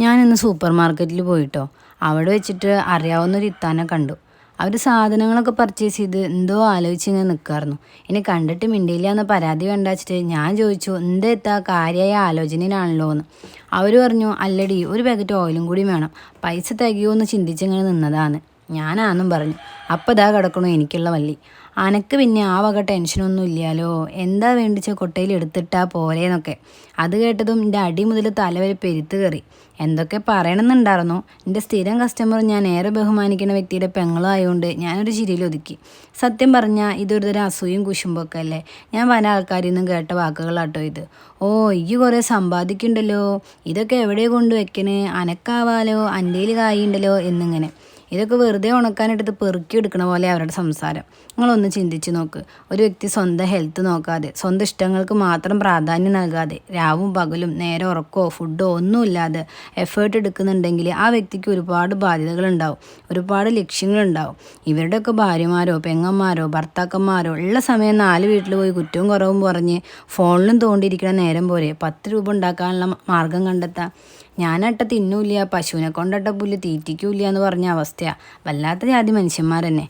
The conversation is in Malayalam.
ഞാനിന്ന് സൂപ്പർ മാർക്കറ്റിൽ പോയിട്ടോ. അവിടെ വെച്ചിട്ട് അറിയാവുന്ന ഒരു ഇത്താനെ കണ്ടു. അവർ സാധനങ്ങളൊക്കെ പർച്ചേസ് ചെയ്ത് എന്തോ ആലോചിച്ച് ഇങ്ങനെ നിൽക്കാറുന്നു ഇനി കണ്ടിട്ട് മിണ്ടിയില്ല എന്ന പരാതി വേണ്ട വെച്ചിട്ട് ഞാൻ ചോദിച്ചു എന്താ എത്താ കാര്യമായ ആലോചനയിലാണല്ലോ എന്ന് അവർ പറഞ്ഞു അല്ലടി ഒരു പാക്കറ്റ് ഓയിലും കൂടി വേണം. പൈസ തികയോ എന്ന് ചിന്തിച്ചിങ്ങനെ നിന്നതാണ് ഞാനാന്നും പറഞ്ഞു. അപ്പം ഇതാ കിടക്കണു എനിക്കുള്ള വള്ളി. അനക്ക് പിന്നെ ആ വക ടെൻഷനൊന്നും ഇല്ലാലോ എന്താ വേണ്ടിച്ച കൊട്ടയിൽ എടുത്തിട്ടാ പോരേന്നൊക്കെ. അത് കേട്ടതും എന്റെ അടി മുതൽ തലവരെ പെരുത്ത് കയറി. എന്തൊക്കെ പറയണമെന്നുണ്ടായിരുന്നു എന്റെ സ്ഥിരം കസ്റ്റമർ ഞാൻ ഏറെ ബഹുമാനിക്കുന്ന വ്യക്തിയുടെ പെങ്ങളായതുകൊണ്ട് ഞാനൊരു ചിരിയിൽ ഒതുക്കി. സത്യം പറഞ്ഞാൽ ഇതൊരു തരം അസൂയും കുശുമ്പൊക്കെ അല്ലേ? ഞാൻ പല ആൾക്കാരിൽ നിന്നും കേട്ട വാക്കുകളാട്ടോ ഇത്. ഓ ഈ കുറേ സമ്പാദിക്കുന്നുണ്ടല്ലോ. ഇതൊക്കെ എവിടെ കൊണ്ടുവെക്കണേ അനക്കാവാലോ? അന്റെയിൽ കായുണ്ടല്ലോ എന്നിങ്ങനെ. ഇതൊക്കെ വെറുതെ ഉണക്കാനെടുത്ത് പെറുക്കി എടുക്കണ പോലെ അവരുടെ സംസാരം. നിങ്ങളൊന്ന് ചിന്തിച്ച് നോക്ക്. ഒരു വ്യക്തി സ്വന്തം ഹെൽത്ത് നോക്കാതെ സ്വന്തം ഇഷ്ടങ്ങൾക്ക് മാത്രം പ്രാധാന്യം നൽകാതെ രാവും പകലും നേരെ ഉറക്കോ ഫുഡോ ഒന്നുമില്ലാതെ എഫേർട്ട് എടുക്കുന്നുണ്ടെങ്കിൽ ആ വ്യക്തിക്ക് ഒരുപാട് ബാധ്യതകളുണ്ടാവും. ഒരുപാട് ലക്ഷ്യങ്ങളുണ്ടാവും. ഇവരുടെയൊക്കെ ഭാര്യമാരോ പെങ്ങന്മാരോ ഭർത്താക്കന്മാരോ ഉള്ള സമയം നാല് വീട്ടിൽ പോയി കുറ്റവും കുറവും പറഞ്ഞ് ഫോണിലും തോണ്ടിയിരിക്കണ നേരം പോരെ പത്ത് രൂപ ഉണ്ടാക്കാനുള്ള മാർഗം കണ്ടെത്താം ഞാനട്ട തിന്നൂല്ല പശുവിനെ കൊണ്ടട്ട പുല്ല് തീറ്റിക്കൂല്ല എന്ന് പറഞ്ഞ അവസ്ഥയാണ് വല്ലാത്ത ജാതി മനുഷ്യന്മാർ തന്നെ